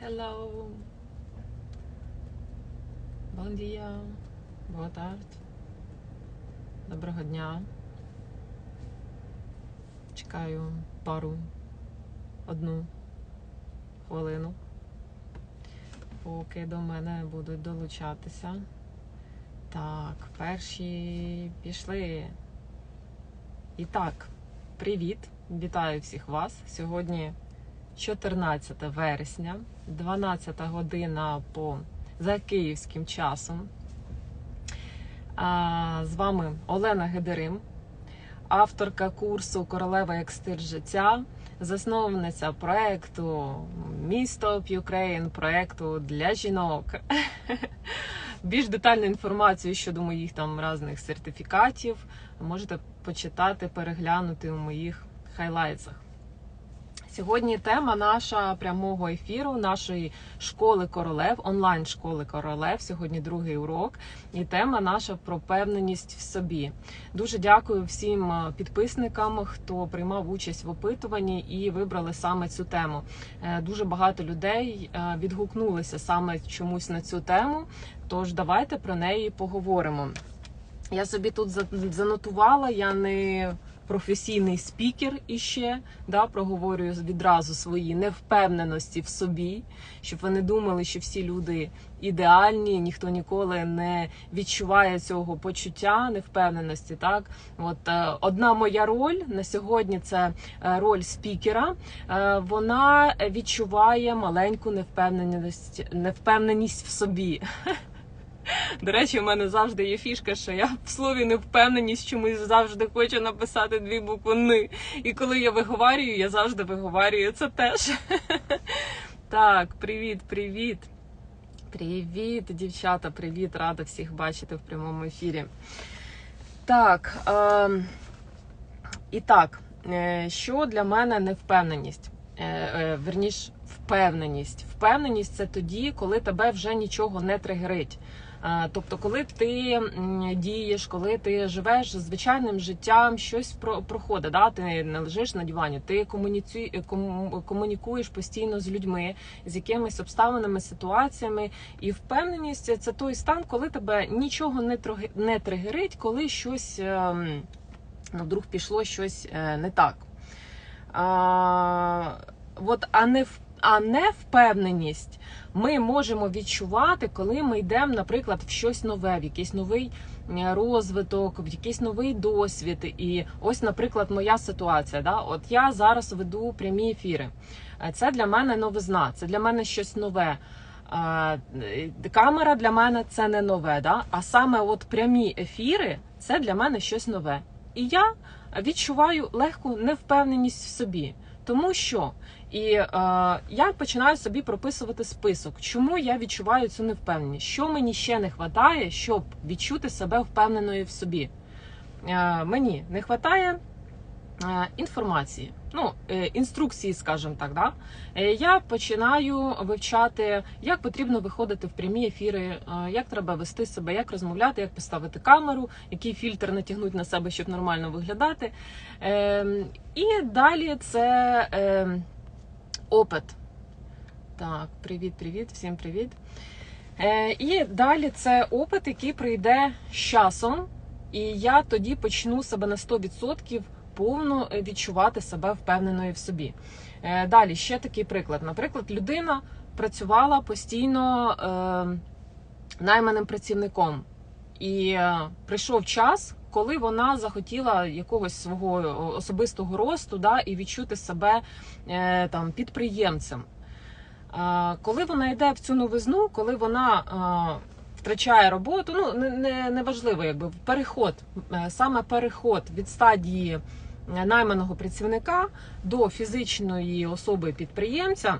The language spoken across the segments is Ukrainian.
Hello. Bom dia. Boa tarde. Доброго дня. Чекаю пару, одну хвилину, поки до мене будуть долучатися. Так, перші пішли. І так, привіт! Вітаю всіх вас. Сьогодні 14 вересня, 12 година по за київським часом. З вами Олена Гедерим, авторка курсу Королева як стиль життя, засновниця проекту Місто Ukraine, проекту для жінок. Більш детальну інформацію щодо моїх там різних сертифікатів можете почитати, переглянути у моїх хайлайтсах. Сьогодні тема наша прямого ефіру, нашої школи королев, онлайн школи королев. Сьогодні другий урок, і тема наша про впевненість в собі. Дуже дякую всім е, підписникам, хто приймав участь в опитуванні і вибрали саме цю тему. Е, Дуже багато людей е, відгукнулися саме чомусь на цю тему. Тож давайте про неї поговоримо. Я собі тут за- занотувала, я не професійний спікер іще, да, проговорюю відразу свої невпевненості в собі, щоб ви не думали, що всі люди ідеальні, ніхто ніколи не відчуває цього почуття невпевненості. Так, от е, одна моя роль на сьогодні це е, роль спікера. Е, вона відчуває маленьку невпевненість, невпевненість в собі. До речі, у мене завжди є фішка, що я в слові невпевненість чомусь завжди хочу написати дві букви «ни». І коли я виговарюю, я завжди виговарюю це теж. Так, привіт, привіт. Привіт, дівчата, привіт, рада всіх бачити в прямому ефірі. Так, е, і так, е, що для мене невпевненість? Е, е, верніш, впевненість. Впевненість це тоді, коли тебе вже нічого не тригерить. Е, Тобто, коли ти дієш, коли ти живеш звичайним життям, щось про- проходить, да? ти не лежиш на дивані, ти комунікуєш постійно з людьми, з якимись обставинами, ситуаціями. І впевненість це той стан, коли тебе нічого не тригерить, коли щось ем, ну, вдруг пішло щось е, не так. А, от, а не в- а невпевненість ми можемо відчувати, коли ми йдемо, наприклад, в щось нове, в якийсь новий е, розвиток, в якийсь новий досвід. І ось, наприклад, моя ситуація. Да? От я зараз веду прямі ефіри. Е, Це для мене новизна, це для мене щось нове. Е, Камера для мене це не нове, да? а саме от прямі ефіри це для мене щось нове. І я відчуваю легку невпевненість в собі. Тому що і е, я починаю собі прописувати список, чому я відчуваю цю невпевненість, що мені ще не вистачає, щоб відчути себе впевненою в собі. Е, мені не вистачає е, інформації, ну, е, інструкції, скажімо так. Да? Е, Я починаю вивчати, як потрібно виходити в прямі ефіри, е, як треба вести себе, як розмовляти, як поставити камеру, який фільтр натягнути на себе, щоб нормально виглядати. Е, І далі це е, опит. Так, привіт, привіт, всім привіт. Е, І далі це опит, який прийде з часом, і я тоді почну себе на 100% повно відчувати себе впевненою в собі. Е, Далі ще такий приклад. Наприклад, людина працювала постійно е, найманим працівником, і е, прийшов час, коли вона захотіла якогось свого особистого росту да, і відчути себе е, там підприємцем. Е, Коли вона йде в цю новизну, коли вона е, втрачає роботу, ну не, не, важливо, якби переход, е, саме переход від стадії е, найманого працівника до фізичної особи підприємця.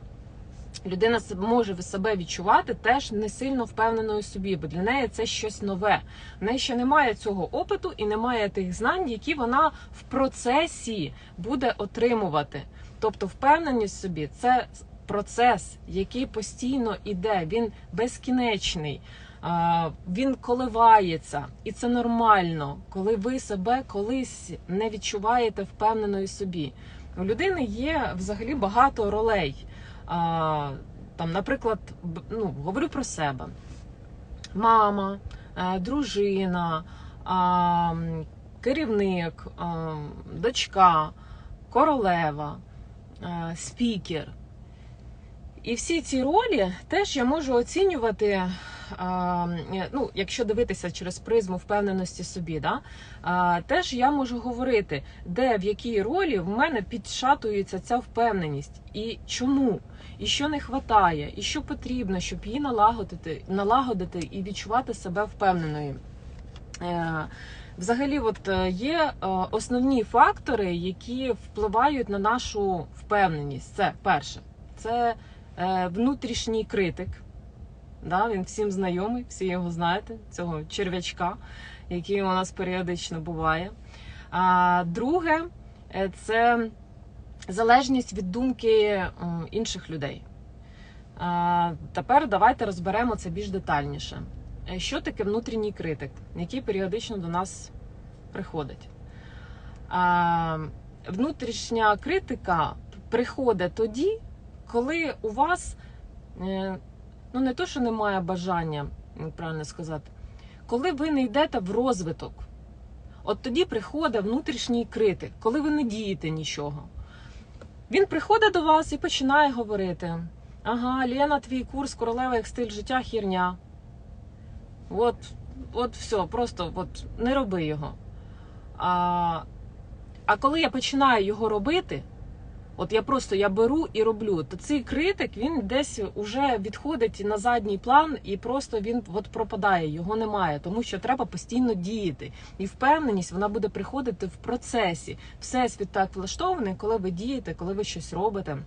Людина може себе відчувати теж не сильно впевненою собі, бо для неї це щось нове. В неї ще немає цього опиту і немає тих знань, які вона в процесі буде отримувати. Тобто, впевненість собі це процес, який постійно іде, він безкінечний. Він коливається, і це нормально, коли ви себе колись не відчуваєте впевненою собі. У людини є взагалі багато ролей. А, там, наприклад, ну, говорю про себе. Мама, е, дружина, керівник, дочка, королева, е, спікер. І всі ці ролі теж я можу оцінювати, ну, якщо дивитися через призму впевненості собі, да? теж я можу говорити, де в якій ролі в мене підшатується ця впевненість, і чому, і що не вистачає, і що потрібно, щоб її налагодити, налагодити і відчувати себе впевненою. Е, Взагалі, от е, є е, основні фактори, які впливають на нашу впевненість. Це перше, це е, внутрішній критик. Да, він всім знайомий, всі його знаєте, цього черв'ячка, який у нас періодично буває. А друге, е, це залежність від думки інших людей. А, Тепер давайте розберемо це більш детальніше. Е, Що таке внутрішній критик, який періодично до нас приходить? А, Внутрішня критика приходить тоді, коли у вас е, ну не то, що немає бажання, правильно сказати, коли ви не йдете в розвиток. От тоді приходить внутрішній критик, коли ви не дієте нічого. Він приходить до вас і починає говорити: ага, Лена, твій курс королева як стиль життя хірня. От, от все, просто от, не роби його. А, а коли я починаю його робити, от я просто я беру і роблю, то цей критик він десь уже відходить на задній план і просто він от пропадає, його немає, тому що треба постійно діяти. І впевненість вона буде приходити в процесі. Всесвіт так влаштований, коли ви дієте, коли ви щось робите.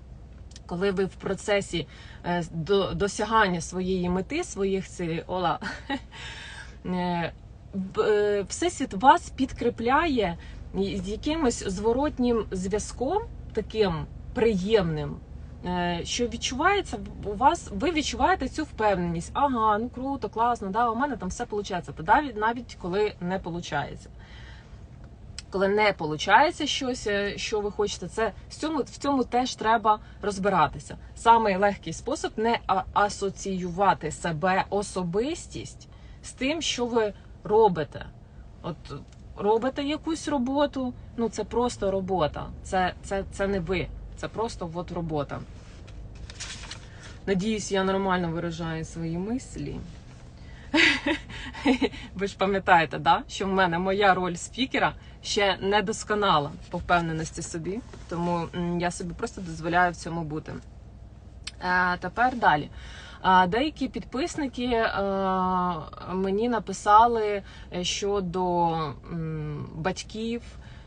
Коли ви в процесі е, до, досягання своєї мети, своїх цілей, ола, е, е, всесвіт вас підкріпляє з якимось зворотнім зв'язком, таким приємним, е, що відчувається у вас, ви відчуваєте цю впевненість. Ага, ну круто, класно, да, у мене там все виходить. Та навіть, навіть коли не виходить. Коли не виходить щось, е, що ви хочете, це в цьому, в цьому теж треба розбиратися. Самий легкий спосіб не асоціювати себе особистість з тим, що ви робите. От робите якусь роботу, ну це просто робота. Це, це, це не ви, це просто от робота. Надіюсь, я нормально виражаю свої мислі. Ви ж пам'ятаєте, да? що в мене моя роль спікера ще не досконала по впевненості собі, тому я собі просто дозволяю в цьому бути. Е, тепер далі. Деякі підписники е, мені написали е, щодо батьків,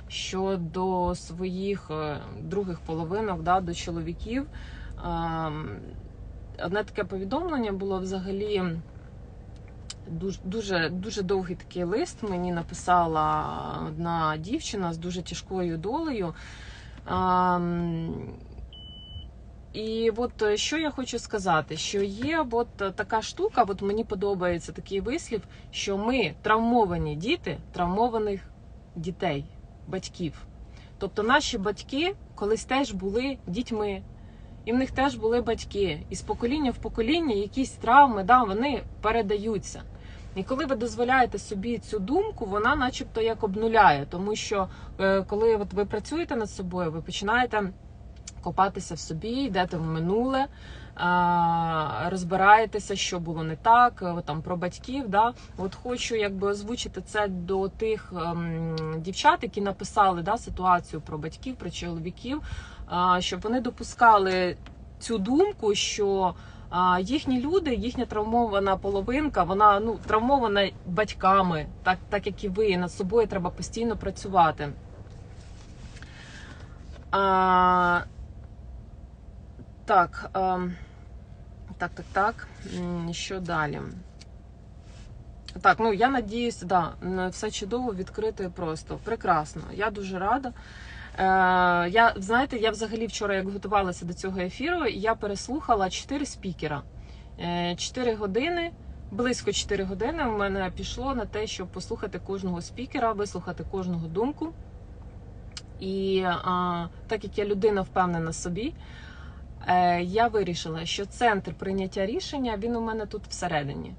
щодо своїх е, других половинок, да, до чоловіків. Одне таке повідомлення було взагалі дуже, дуже, дуже довгий такий лист. Мені написала одна дівчина з дуже тяжкою долею. І от е, що я хочу сказати, що є от е, така штука, от мені подобається такий вислів, що ми травмовані діти травмованих дітей, батьків. Тобто наші батьки колись теж були дітьми, і в них теж були батьки. І з покоління в покоління якісь травми, да, вони передаються. І коли ви дозволяєте собі цю думку, вона начебто як обнуляє, тому що е, коли от ви працюєте над собою, ви починаєте копатися в собі, йдете в минуле, розбираєтеся, що було не так, е, там про батьків. Да? От хочу якби озвучити це до тих ем, дівчат, які написали да, ситуацію про батьків, про чоловіків, щоб вони допускали цю думку, що їхні люди, їхня травмована половинка, вона ну травмована батьками, так, так як і ви. І над собою треба постійно працювати. Так, ем, так, так, так. Що далі? Так, ну я надіюся, да, все чудово, відкрито і просто. Прекрасно. Я дуже рада. Е, я, знаєте, я взагалі вчора, як готувалася до цього ефіру, я переслухала 4 спікера. Е, 4 години, близько 4 години в мене пішло на те, щоб послухати кожного спікера, вислухати кожного думку. І а, так як я людина впевнена в собі, е, я вирішила, що центр прийняття рішення він у мене тут всередині.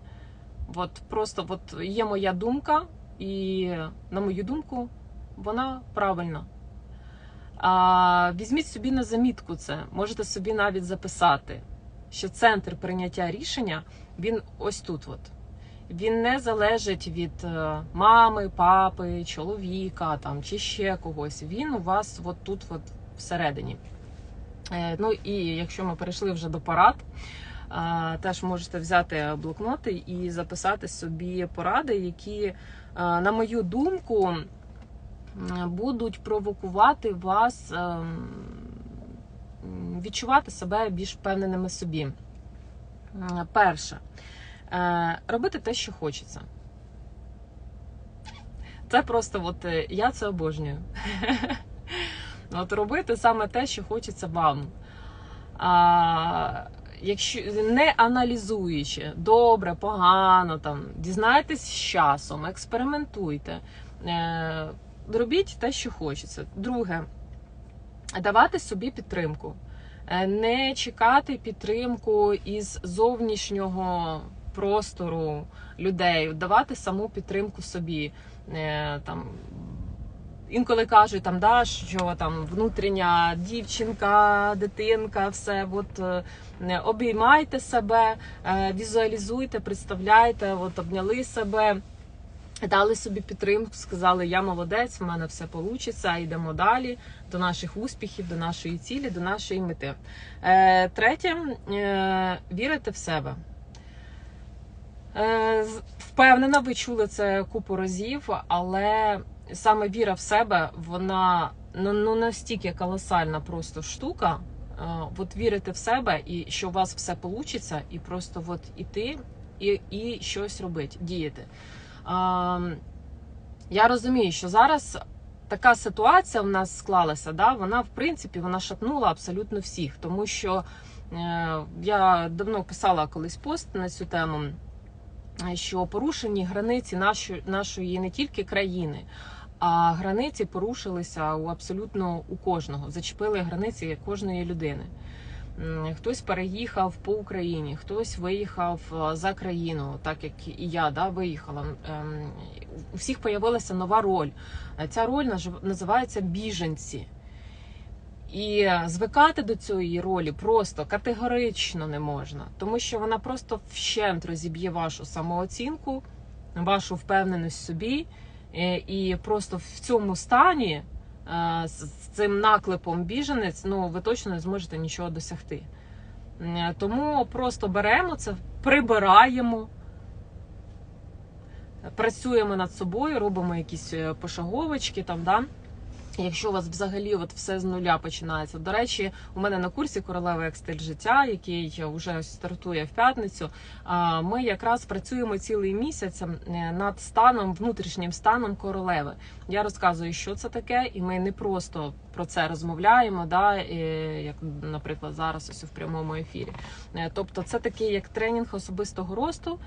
От просто от є моя думка, і на мою думку, вона правильна. А, Візьміть собі на замітку це, можете собі навіть записати, що центр прийняття рішення він ось тут. От. Він не залежить від е, мами, папи, чоловіка там, чи ще когось. Він у вас от тут от всередині. Е, Ну і якщо ми перейшли вже до порад, е, теж можете взяти блокноти і записати собі поради, які, е, на мою думку, будуть провокувати вас е, відчувати себе більш впевненими собі. Перше, робити те, що хочеться. Це просто, от я це обожнюю. От робити саме те, що хочеться вам. А, якщо не аналізуючи добре, погано, там дізнайтесь з часом, експериментуйте, е, робіть те, що хочеться. Друге, давати собі підтримку. Е, Не чекати підтримку із зовнішнього простору людей, давати саму підтримку собі. Е, Там інколи кажуть, там да, що там внутрішня дівчинка, дитинка, все от е, обіймайте себе, е, візуалізуйте, представляйте, от обняли себе. Дали собі підтримку, сказали, я молодець, в мене все вийде, йдемо далі до наших успіхів, до нашої цілі, до нашої мети. Е, третє, вірити в себе. Впевнена, ви чули це купу разів, але саме віра в себе, вона ну, ну настільки колосальна просто штука. Е, От вірити в себе і що у вас все вийде, і просто от іти і, і щось робити, діяти. Я розумію, що зараз така ситуація в нас склалася, да, вона в принципі вона шатнула абсолютно всіх, тому що е, я давно писала колись пост на цю тему, що порушені границі нашої, нашої не тільки країни, а границі порушилися у абсолютно у кожного. Зачепили границі кожної людини. Хтось переїхав по Україні, хтось виїхав е, за країну, так як і я да, виїхала. Ем, У всіх з'явилася нова роль. Е, Ця роль називається біженці. І звикати до цієї ролі просто категорично не можна, тому що вона просто вщент розіб'є вашу самооцінку, вашу впевненість в собі, і просто в цьому стані е, з цим наклепом біженець, ну ви точно не зможете нічого досягти. Е, Тому просто беремо це, прибираємо, працюємо над собою, робимо якісь е, пошаговочки там, да. Якщо у вас взагалі от все з нуля починається. До речі, у мене на курсі королева як стиль життя, який вже стартує в п'ятницю. Ми якраз працюємо цілий місяць над станом, внутрішнім станом королеви. Я розказую, що це таке, і ми не просто про це розмовляємо, да, як, наприклад, зараз ось в прямому ефірі. Е, Тобто, це такий як тренінг особистого росту.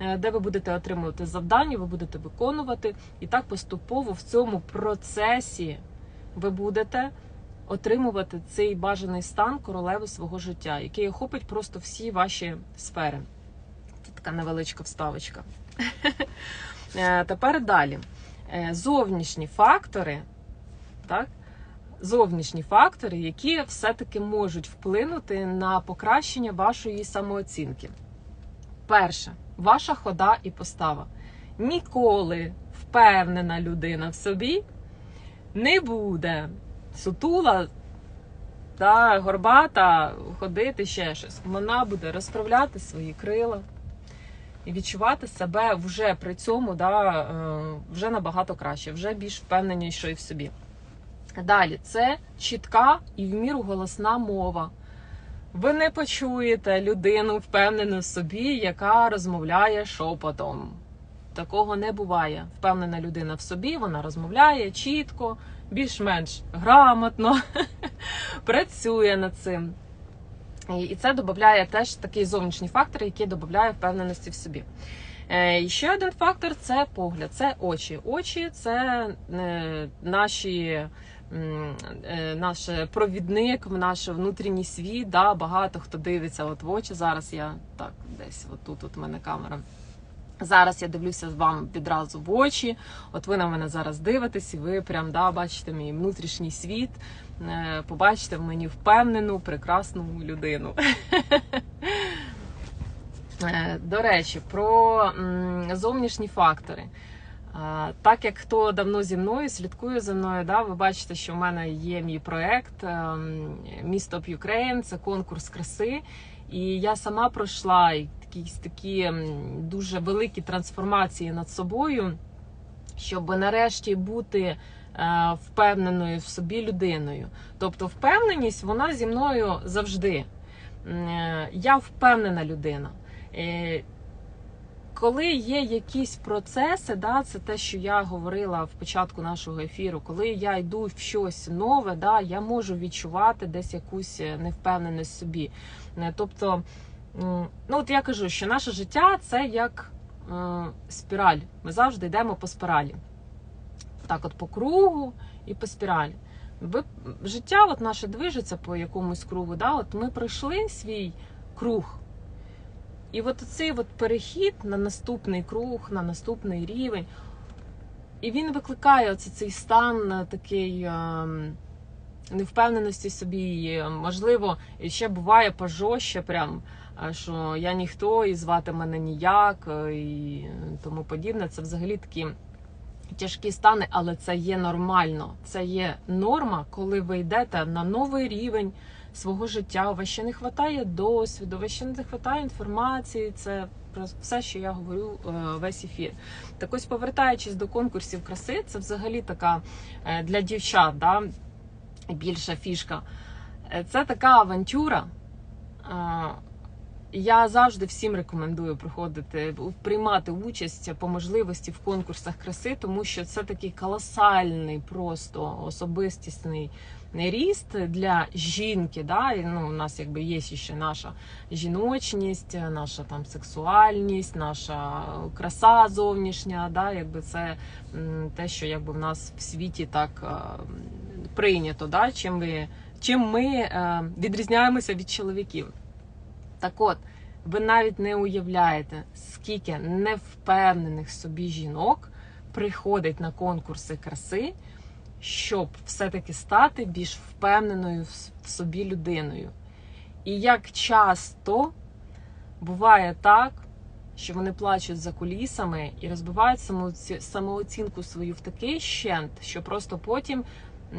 е, Де ви будете отримувати завдання, ви будете виконувати, і так поступово в цьому процесі ви будете отримувати цей бажаний стан королеви свого життя, який охопить просто всі ваші сфери. Це така невеличка вставочка. Е, Тепер далі. Е, Зовнішні фактори, так? Зовнішні фактори, які все-таки можуть вплинути на покращення вашої самооцінки. Перше, ваша хода і постава. Ніколи впевнена людина в собі не буде сутула та горбата ходити ще щось. Вона буде розправляти свої крила і відчувати себе вже при цьому да, е, вже набагато краще, вже більш впевненішою в собі. Далі, це чітка і в міру голосна мова. Ви не почуєте людину впевнену в собі, яка розмовляє шепотом. Такого не буває. Впевнена людина в собі, вона розмовляє чітко, більш-менш грамотно, працює над цим. І це додає теж такий зовнішній фактор, який додає впевненості в собі. Е, І ще один фактор це погляд, це очі. Очі це е, наші е, наш провідник в наш внутрішній світ. Да, багато хто дивиться от в очі. Зараз я так десь отут от мене камера. Зараз я дивлюся з вами відразу в очі. От ви на мене зараз дивитесь, і ви прям да, бачите мій внутрішній світ. Е, Побачите в мені впевнену, прекрасну людину. Е, До речі, про зовнішні фактори. Е, Так як хто давно зі мною слідкує за мною, да, ви бачите, що в мене є мій проект ем, Місто Ukraine, це конкурс краси. І я сама пройшла якісь такі дуже великі трансформації над собою, щоб нарешті бути е, впевненою в собі людиною. Тобто, впевненість вона зі мною завжди. Е, Я впевнена людина. Е, Коли є якісь процеси, да, це те, що я говорила в початку нашого ефіру, коли я йду в щось нове, да, я можу відчувати десь якусь невпевненість в собі. Тобто, ну от я кажу, що наше життя це як е, спіраль. Ми завжди йдемо по спіралі. Так, от по кругу і по спіралі. Життя от наше движеться по якомусь кругу. Да? От ми пройшли свій круг. І от цей от перехід на наступний круг, на наступний рівень, і він викликає оце цей стан е, такий ем, невпевненості собі. Е, можливо, ще буває пожорстче, прям, е, що я ніхто і звати мене ніяк, е, і тому подібне. Це взагалі такі тяжкі стани, але це є нормально. Це є норма, коли ви йдете на новий рівень свого життя. У вас ще не вистачає досвіду, у вас ще не вистачає інформації. Це про все, що я говорю е, весь ефір. Так ось повертаючись до конкурсів краси, це взагалі така е, для дівчат, да, більша фішка. Це така авантюра. Е, Я завжди всім рекомендую приходити приймати участь по можливості в конкурсах краси, тому що це такий колосальний, просто особистісний ріст для жінки. Да? Ну, у нас якби є ще наша жіночність, наша там сексуальність, наша краса зовнішня. Да? Якби це те, що якби в нас в світі так е, прийнято. Да? Чим, ви, чим ми е, відрізняємося від чоловіків. Так от, ви навіть не уявляєте, скільки невпевнених собі жінок приходить на конкурси краси, щоб все-таки стати більш впевненою в собі людиною. І як часто буває так, що вони плачуть за кулісами і розбивають самооцінку свою в такий щент, що просто потім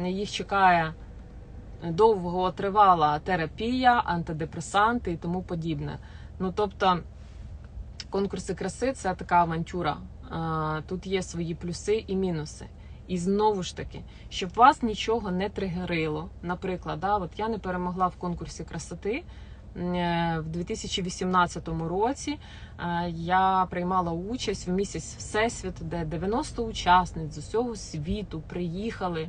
їх чекає довготривала терапія, антидепресанти і тому подібне. Ну тобто, конкурси краси це така авантюра. Тут є свої плюси і мінуси. І знову ж таки, щоб вас нічого не тригерило. Наприклад, да, от я не перемогла в конкурсі красоти. Е, В 2018 році я приймала участь в місяць Всесвіт, де 90 учасниць з усього світу приїхали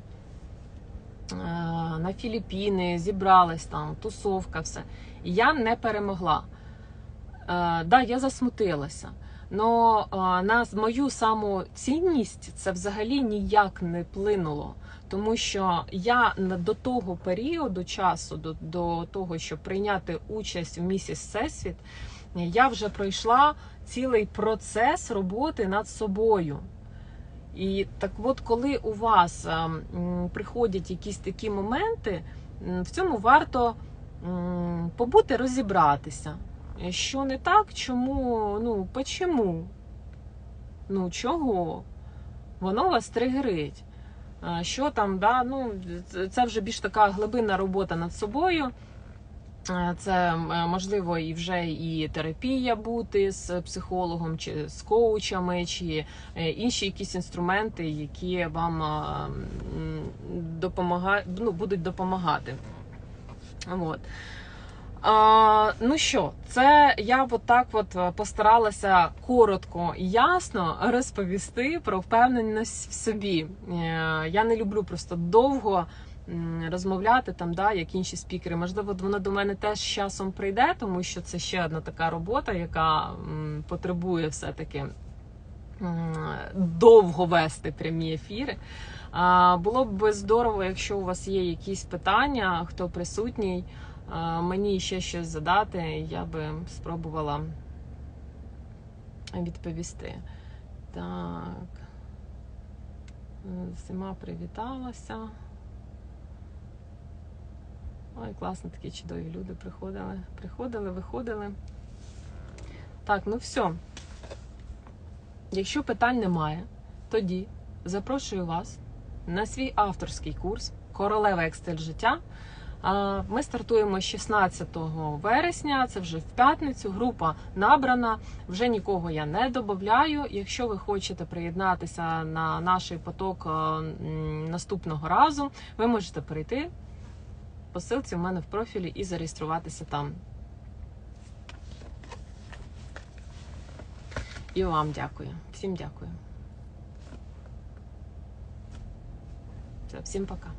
на Філіппіни, зібрались там, тусовка, все. Я не перемогла. Е, да, я засмутилася. Но е, на мою самоцінність це взагалі ніяк не вплинуло. Тому що я до того періоду часу, до, до того, щоб прийняти участь в місіс Всесвіт, я вже пройшла цілий процес роботи над собою. І так от, коли у вас е, приходять якісь такі моменти, в цьому варто побути розібратися. Що не так, чому, ну, почому? Ну, чого? Воно вас тригерить. Що там, да, ну, це вже більш така глибинна робота над собою. Е, Це е, можливо і вже і терапія бути з психологом, чи з коучами, чи е, інші якісь інструменти, які вам допомагають, ну, будуть допомагати. От. А, ну що, це я от так от постаралася коротко і ясно розповісти про впевненість в собі. Я не люблю просто довго розмовляти там, да, як інші спікери. Можливо, воно до мене теж з часом прийде, тому що це ще одна така робота, яка потребує все-таки довго вести прямі ефіри. Було б здорово, якщо у вас є якісь питання, хто присутній, мені ще щось задати, я би спробувала відповісти. Так. Зима привіталася. Ой, класно, такі чудові люди приходили. Приходили, виходили. Так, ну все. Якщо питань немає, тоді запрошую вас на свій авторський курс Королева як життя. Ми стартуємо 16 вересня, це вже в п'ятницю. Група набрана. Вже нікого я не додаю. Якщо ви хочете приєднатися на наш поток наступного разу, ви можете перейти по в мене в профілі і зареєструватися там. І вам дякую. Всім дякую. Всім пока.